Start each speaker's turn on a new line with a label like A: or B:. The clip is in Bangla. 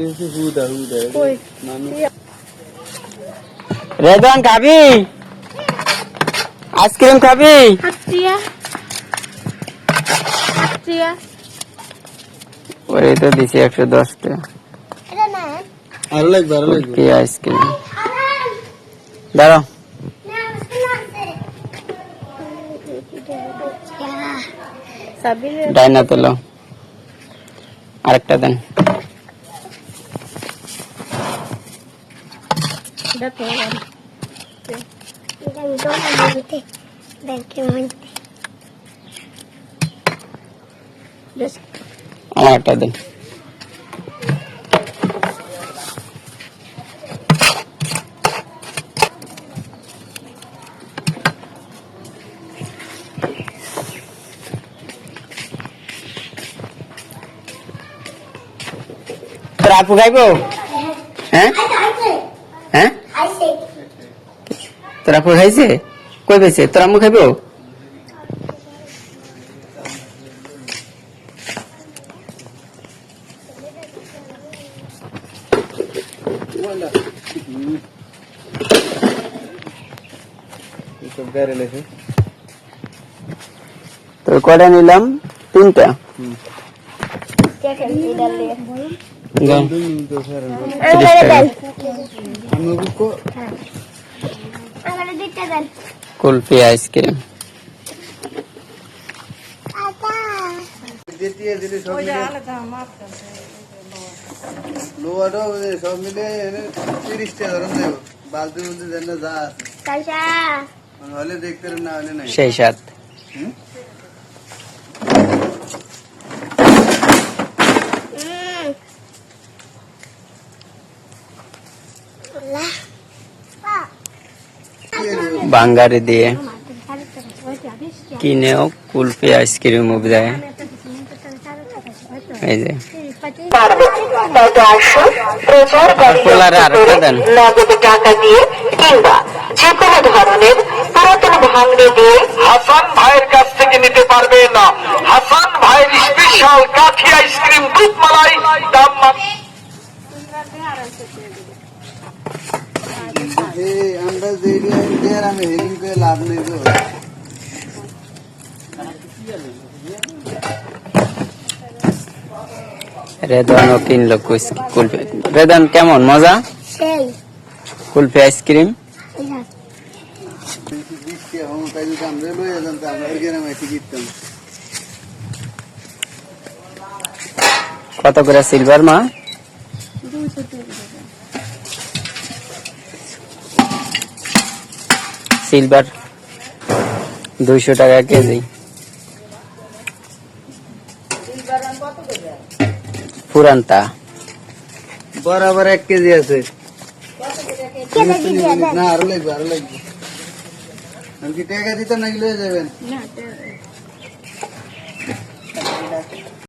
A: হচ্ছে হুদা হুদা মানুষ
B: রেদন খাবি? আইসক্রিম খাবি? ওরে তো দিছি একশো দশ টাকা
A: আরও লাগবে আরও লাগবে।
B: আইসক্রিম। দাঁড়াও। Dahil na tulo. Arakta
C: din.
B: Datulan. Arakta din. তোর আপু খাইবো? হ্যাঁ? হ্যাঁ? তোর আপু খাইছে? কই পেয়েছে তোর আম্মু খাইবো? তো কয়টা নিলাম? তিনটা। কুলফি আইসক্রিম
A: সব মিলে তিরিশ টাকা ধরুন দেবো বালতি বলতে দেন। না যা আছে হলে দেখতে না হলে নাই
B: সেই সাত বাঙ্গারি দিয়ে কিনেও কুলফি আইসক্রিম দেয়। এই যে।
D: নগদ টাকা দিয়ে কিংবা যে কোনো ধরনের পুরাতন
E: থেকে নিতে পারবেন হাসান ভাইয়ের স্পেশাল কাঠি আইসক্রিম দুধ মালাই দাম
A: আমরা যে দিয়ে আমি হেডিং করে লাভ নেই তো
B: রেদনও কিনলো কুস- কুলফি রেদন কেমন? মজা? Kulfi ice cream? কত করে সিলভার মা? সিলভার দুইশো টাকা কেজি। পুরানটা
A: বরাবর এক কেজি আছে। না আরও লাগবে আরও লাগবে। আমি কি টাকা দিতাম নাকি লয়ে যাবেন?